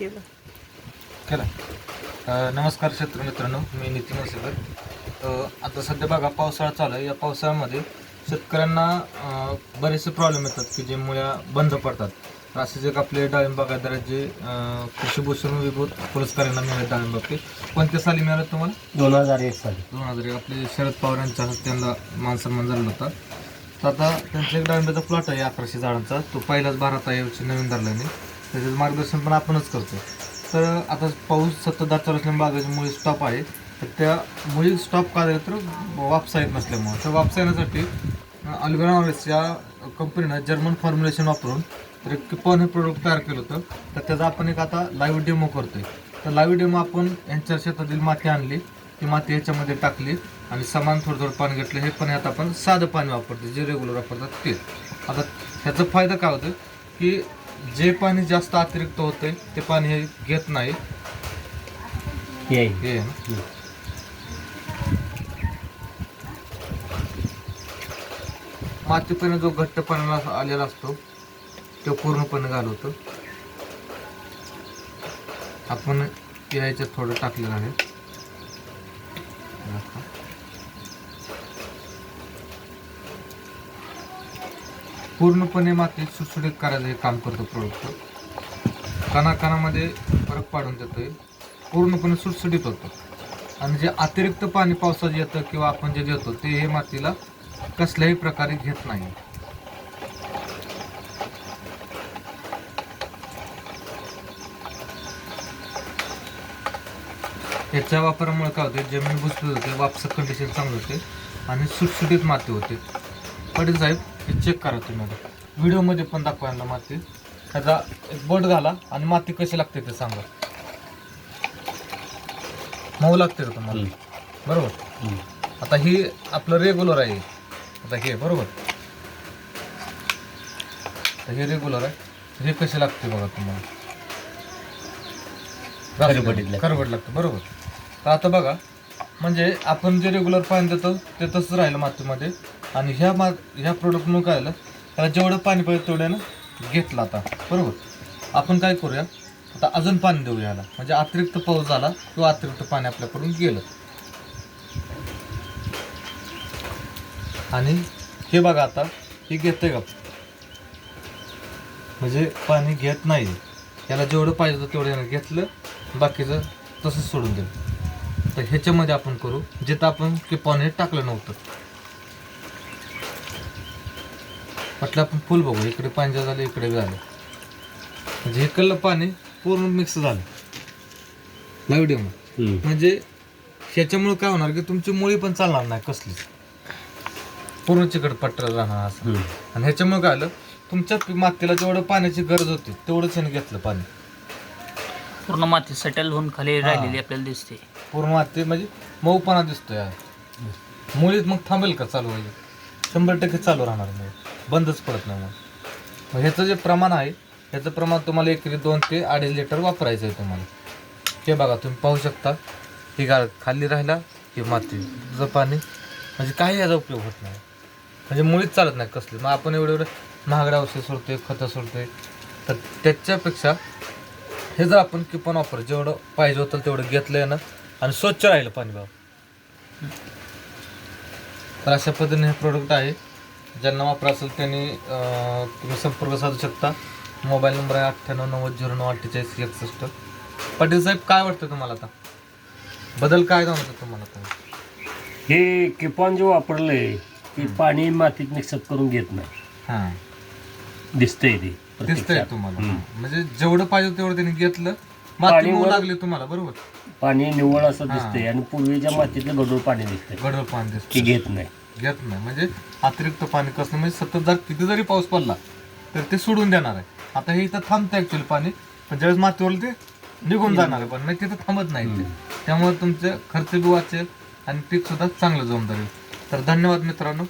केलं. नमस्कार शेतकरी मित्रांनो मी नितीन वसेकर अ, आता सध्या बघा पावसाळा चालू आहे. या पावसाळ्यामध्ये शेतकऱ्यांना बरेचसे प्रॉब्लेम येतात की जे मुळ्या बंद पडतात. तर असेच एक आपले डाळिंब अ, कृषीभूषण विभूत पुरस्कारांना मिळाले डाळिंब बागते कोणत्या साली मिळाले तुम्हाला? दोन हजार एक साली. दोन हजार एक. आपले शरद पवार यांच्या हस्ते त्यांना मान सन्मान झालेला होता. तर आता त्यांचा एक डाळिंबाचा प्लॉट आहे अकराशे झाडांचा. तो पहिलाच भारत आहे नवीन धरल्याने त्याचं मार्गदर्शन पण आपणच करतो. तर आता पाऊस सततधार चालू असल्यामुळे बागाची स्टॉप आहे. तर त्या मुळी स्टॉप का झाले तर वापसा येत नसल्यामुळं. तर वापसा येण्यासाठी अल्बेनॉरेस या कंपनीनं जर्मन फॉर्म्युलेशन वापरून तर एक किपॉन हे प्रोडक्ट तयार केलं होतं. तर त्याचा आपण एक आता लाईव्ह डेमो करतोय. तर लाईव्ह डेमो आपण यांच्या शेतातील माती आणली. ती माती ह्याच्यामध्ये टाकली आणि समान थोडं थोडं पाणी घेतलं. हे पण यात आपण साधं पाणी वापरतो जे रेग्युलर वापरतात ते. आता ह्याचा फायदा काय होतो की जे पाणी जास्त अतिरिक्त होतंय ते पाणी हे घेत नाही. हे आहे ना मातीपणे जो घट्टपणा आलेला असतो तो पूर्णपणे घालवतो. आपण याच्यात थोडं टाकलेलं आहे. पूर्णपणे मातीत सुटसुटीत करायचं हे काम करतो प्रोडक्ट कणाकणामध्ये फरक पाडून देतोय. पूर्णपणे सुटसुटीत होतं. आणि जे अतिरिक्त पाणी पावसाचं येतं किंवा आपण जे देतो ते हे मातीला कसल्याही प्रकारे घेत नाही. याच्या वापरामुळे काय होते जमीन भुसभुस होते वापस कंडिशन चांगलं होते आणि सुटसुटीत माती होते. पाटील साहेब हे चेक करा तुम्ही आता. व्हिडिओमध्ये पण दाखवा यांना माती. ह्याचा एक बोट घाला आणि माती कशी लागते ते सांगा. मऊ लागते का तुम्हाला? बरोबर? आता ही आपलं रेग्युलर आहे. आता हे बरोबर? हे रेग्युलर आहे. हे कसे लागते बघा तुम्हाला. करबट लागतं. बरोबर? तर आता बघा म्हणजे आपण जे रेग्युलर पाणी देतो ते तसंच राहिलं मातीमध्ये. आणि ह्या मा ह्या प्रोडक्टमुळे काय झालं? त्याला जेवढं पाणी पाहिजे तेवढ्यानं घेतलं आता. बरोबर? आपण काय करूया? आता अजून पाणी देऊ याला म्हणजे अतिरिक्त पाऊस झाला किंवा अतिरिक्त पाणी आपल्याकडून गेलं. आणि हे बघा आता हे घेतंय का? म्हणजे पाणी घेत नाही. याला जेवढं पाहिजे होतं तेवढं यानं घेतलं. बाकीचं तसंच सोडून दिलं. तर ह्याच्यामध्ये आपण करू जिथं आपण की हे टाकलं नव्हतं. म्हटलं आपण फुल बघू. इकडे पाणी झालं इकडे बी झालं. म्हणजे इकडलं पाणी पूर्ण मिक्स झालं. लाईव्ह डेमो म्हणजे ह्याच्यामुळे काय होणार की तुमची मुळी पण चालणार नाही कसलीच. पूर्ण चिकट पट्टर राहणार असं. आणि ह्याच्यामुळे काय आलं? तुमच्या मातीला जेवढं पाण्याची गरज होती तेवढंच याने घेतलं पाणी. पूर्ण माती सेटल होऊन खाली राहिलेली आपल्याला दिसते. पूर्ण माती म्हणजे मऊपणा दिसतोय. यार मुळीत मग थांबेल का चालू व्हायचं? शंभर टक्के चालू राहणार मुळे बंदच पडत नाही मग मग ह्याचं जे प्रमाण आहे ह्याचं प्रमाण तुम्हाला एकरी दोन ते अडीच लिटर वापरायचं आहे तुम्हाला. हे बघा तुम्ही पाहू शकता. ही गा खाली राहिला ही मातीचं पाणी म्हणजे काही याचा उपयोग होत नाही. म्हणजे मुळीच चालत नाही कसली. मग आपण एवढे एवढं महागड्या औषध सोडतोय खतं सोडतोय. तर त्याच्यापेक्षा हे जर आपण किपन वापर जेवढं पाहिजे होतं तेवढं घेतलं ना आणि स्वच्छ राहिलं पाणी बाबा. तर अशा पद्धतीने हे प्रोडक्ट आहे. ज्यांना वापर असेल त्यांनी तुम्ही संपर्क साधू शकता. मोबाईल नंबर आहे अठ्ठ्याण्णव नव्वद झिरो नऊ अठ्ठेचाळीस एकसष्ट. पाटील साहेब काय वाटतं तुम्हाला आता? बदल काय जाणवतं तुम्हाला आता? हे किपॉन जे वापरलंय ते पाणी मातीत मिक्सअप करून घेत नाही. हां. दिसतंय ते दिसतंय प्रत्यक्षात. तुम्हाला. हम्म. म्हणजे जेवढं पाहिजे तेवढं त्यांनी घेतलं. माती मऊ वर- लागली तुम्हाला बरोबर? पाणी निव्वळ असं. दिसतंय आणि पूर्वीच्या मातीतलं गडूळ पाणी दिसतंय. गडबड पाणी दिसतं ते घेत नाही. घेत नाही म्हणजे अतिरिक्त पाणी कसं म्हणजे सतत जर किती जरी पाऊस पडला तर ते सोडून देणार आहे. आता हे इथं थांबतं ऍक्च्युअली पाणी पण ज्यावेळेस मातीवर ते निघून जाणार आहे. पण नाही तिथं थांबत नाही ते. त्यामुळे तुमचं खर्च बी वाचेल आणि पीक सुद्धा चांगलं जमदार येईल तर धन्यवाद मित्रांनो.